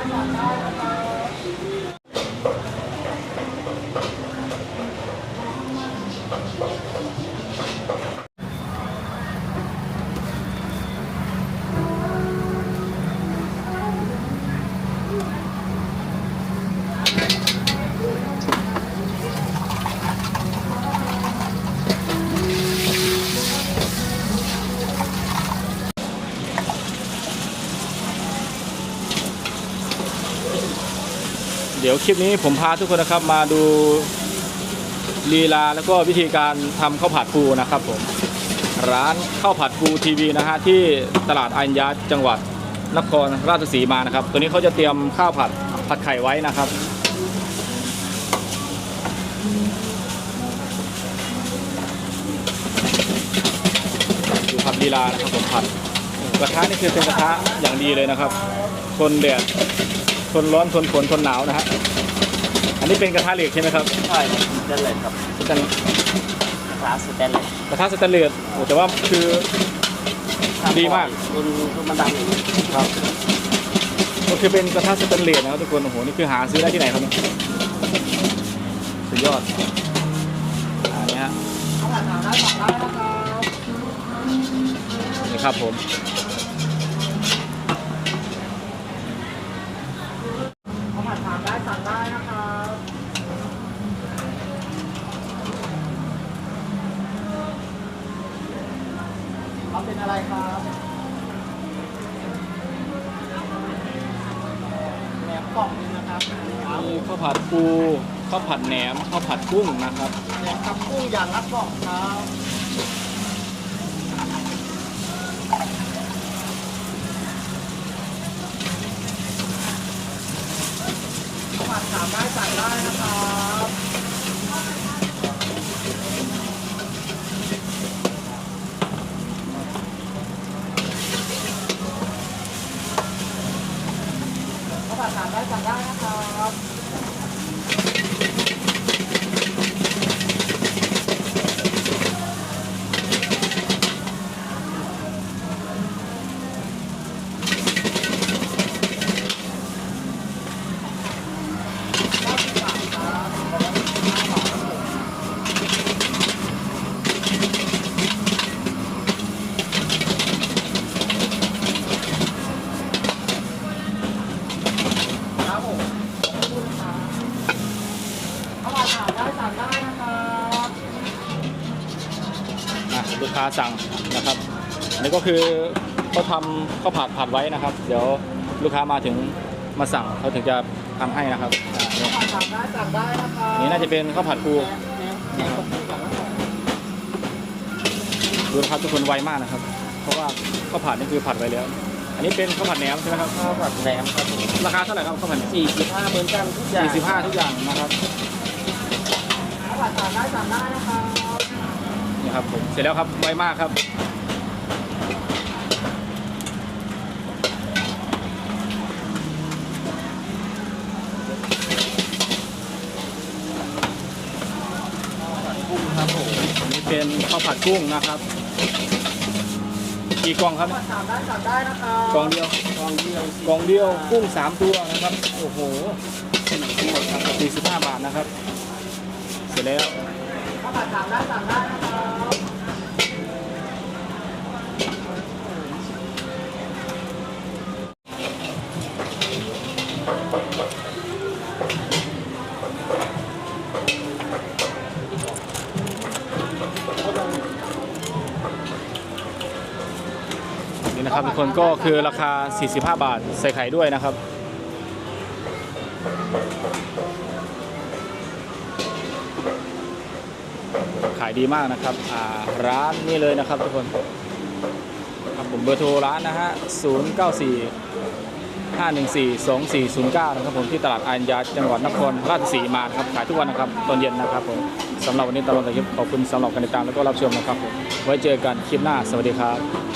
私たちはこのように私たちの思いを聞いていることを知っている。 เดี๋ยวคลิปนี้ผมพาทุกคนนะครับมาดูลีลาแล้วก็วิธีการทำข้าวผัดปูนะครับผมร้านข้าวผัดปูทีวีนะฮะที่ตลาดอัญญาจังหวัดนครราชสีมานะครับ ตัวนี้เขาจะเตรียมข้าวผัดผัดไข่ไว้นะครับ ดูผัดลีลานะครับผมผัดกระทะนี่คือเป็นกระทะอย่างดีเลยนะครับทนแดด ทนร้อนทนฝนทนหนาวนะฮะอันนี้เป็นกระทะเหล็กใช่ไหมครับใช่สแตนเลสครับสแตนคลาสสแตนเลสกระทะสแตนเลสโอ้แต่ว่าคือดีมากคุณคุณมันดำอย่างนี้ครับก็คือเป็นกระทะสแตนเลสนะครับทุกคนโอ้โหนี่คือหาซื้อได้ที่ไหนครับเนี่ยสุดยอดอันนี้ฮะข้าวผัดถามได้สั่งได้นะครับนี่ครับผม ข้าวผัดถามได้สั่งได้นะครับเอาเป็นอะไรครับแหนมกล่องนึงนะครับครับมีข้าวผัดปูข้าวผัดแหนมข้าวผัดกุ้งนะครับ แหนมกับกุ้งอย่างละกล่องครับข้าวผัดถามได้สั่งได้นะครับ ข้าวผัดถามได้สั่งได้นะครับ ครับผมข อบคุณครับข้าวผัดถามได้สั่งได้นะครับอะลูกค้าสั่งนะครับอันนี้ก็คือเขาทำข้าวผัดผัดไว้นะครับ เดี๋ยวลูกค้ามาถึงมาสั่งเขาถึงจะทำให้นะครับอะนี่ข้าวผัดถามได้สั่งได้นะครับนี่น่าจะเป็นข้าวผัดปูแหนมแหนมกับกุ้งอย่างละกล่องดูนะครับทุกคนไวมากนะครับ เพราะว่าข้าวผัดนี่คือผัดไว้แล้ว อันนี้เป็นข้าวผัดแหนมใช่ไหมครับข้าวผัดแหนมครับผมราคาเท่าไหร่ครับข้าวผัดแหนมสี่สิบห้าเหมือนกันทุกอย่าง45ทุกอย่างนะครับข้าวผัดถามได้สั่งได้นะครับนี่ครับผมเสร็จแล้วครับไวมากครับกุ้งครับผมอันนี้เป็นข้าวผัดกุ้งนะครับ กี่กล่องครับข้าวผัดถามได้สั่งได้นะครับกล่องเดียวกองเดียวกล่องเดียวกุ้งสามตัวนะครับ โอ้โห45บาทนะครับ เสร็จแล้วข้าวผัดถามได้สั่งได้นะครั นะครับทุกคนก็คือราคา 45 บาทใส่ไข่ด้วยนะครับ ขายดีมากนะครับร้านนี้เลยนะครับทุกคนครับผมเบอร์โทรร้านนะฮะ 094 514 2409 นะครับผมที่ตลาดอัญญาจังหวัดนครราชสีมาครับขายทุกวันนะครับตอนเย็นนะครับผมสำหรับวันนี้ตลอดต่คลิปขอบคุณสำหรับการติดตามแล้วก็รับชมนะครับผมไว้เจอกันคลิปหน้าสวัสดีครับ